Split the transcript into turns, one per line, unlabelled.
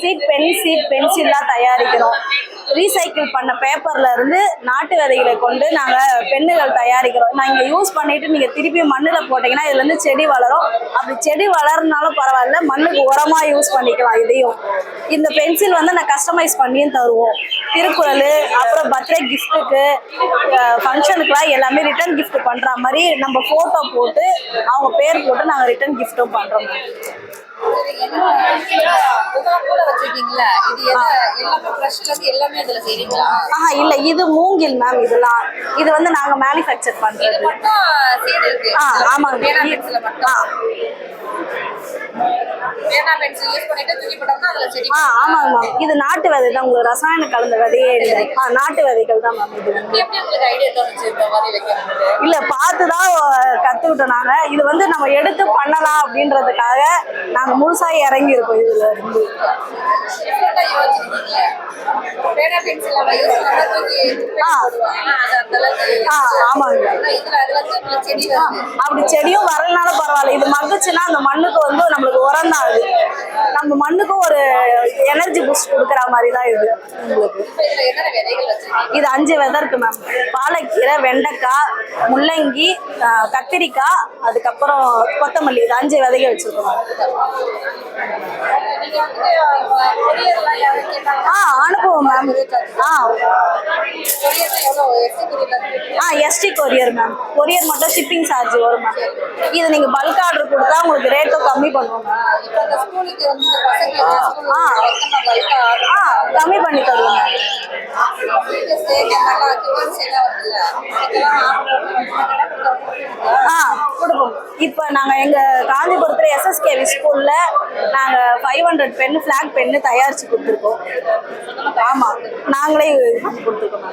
Seat pen seat பென்சில்லாம் தயாரிக்கிறோம். Recycle பண்ண பேப்பர்ல இருந்து நாட்டு விதைகளை கொண்டு நாங்கள் பெண்ணுகள் தயாரிக்கிறோம். நான் யூஸ் பண்ணிட்டு நீங்கள் திருப்பி மண்ணில் போட்டிங்கன்னா இதுலேருந்து செடி வளரும். அப்படி செடி வளர்றதுனாலும் பரவாயில்ல மண்ணுக்கு உரமாக யூஸ் பண்ணிக்கலாம் இதையும். இந்த பென்சில் வந்து நான் கஸ்டமைஸ் பண்ணியும் தருவோம். திருக்குறள் அப்புறம் பர்த்டே கிஃப்ட்டுக்கு ஃபங்க்ஷனுக்குலாம் எல்லாமே ரிட்டர்ன் கிஃப்ட் பண்ணுற மாதிரி நம்ம ஃபோட்டோ போட்டு அவங்க பேர் போட்டு நாங்கள் ரிட்டர்ன் கிஃப்ட்டும்
பண்ணுறோம்
ஆஹா இல்ல இது மூங்கில் மேம் இதெல்லாம். இது வந்து நாங்க மேனுஃபேக்சர் பண்றது. ஆ ஆமாங்க. ஆ ஆமாங்க மேம் இது நாட்டு விதை தான். உங்களுக்கு ரசாயன கலந்த விதையே இல்லை. ஆ நாட்டு விதைகள் தான் மேம் இது. இல்ல பார்த்து தான் கத்துக்கிட்டோம் நாங்க. இது வந்து நம்ம எடுத்து பண்ணலாம் அப்படின்றதுக்காக நாங்க முழுசா இறங்கி இருக்கோம் இதுல இருந்து. அப்படி செடியும் வரலனால பரவாயில்ல. இது மக்குச்சுன்னா அந்த மண்ணுக்கு வந்து நம்மளுக்கு உரம் தான் ஆகுது நம்ம மண்ணுக்கும் ஒரு எனர்ஜி பூஸ்ட் கொடுக்குற மாதிரி தான் இது. உங்களுக்கு இது அஞ்சு விதை இருக்கு மேம் பாலக்கீரை வெண்டைக்காய் முள்ளங்கி கத்திரிக்காய் அதுக்கப்புறம் கொத்தமல்லி. இது அஞ்சு விதைகள் வச்சிருக்கோம்
நீங்க வந்து கொரியர்லாம் யாரும் கேட்டாங்க
ஆ அனுப்புவோம் மேம் ஆ.
எஸ்டி
ஆ எஸ்டி கொரியர் மேம் கொரியர் மட்டும் ஷிப்பிங் சார்ஜ் வரும் மேம் இது நீங்கள் பல்க் ஆர்டர் கொடுத்தா உங்களுக்கு ரேட்டும் கம்மி பண்ணுவோம் மேம் ஆ. ஆ. கம்மி பண்ணி தருவோம் மேம்
டீச்சர்ஸ் இந்த மாதிரிலாம் கிட்ஸ் எல்லாம் வருதுல்ல இதெல்லாம் ஆர்டர்
ஆ கொடுப்போம் இப்போ நாங்கள் எங்கள் காஞ்சிபுரத்தில் எஸ்எஸ்கேவி ஸ்கூலில் நாங்கள் five hundred pen flag pen தயாரித்து கொடுத்துருக்கோம். ஆமாம் நாங்களே கொடுத்துருக்கோம்.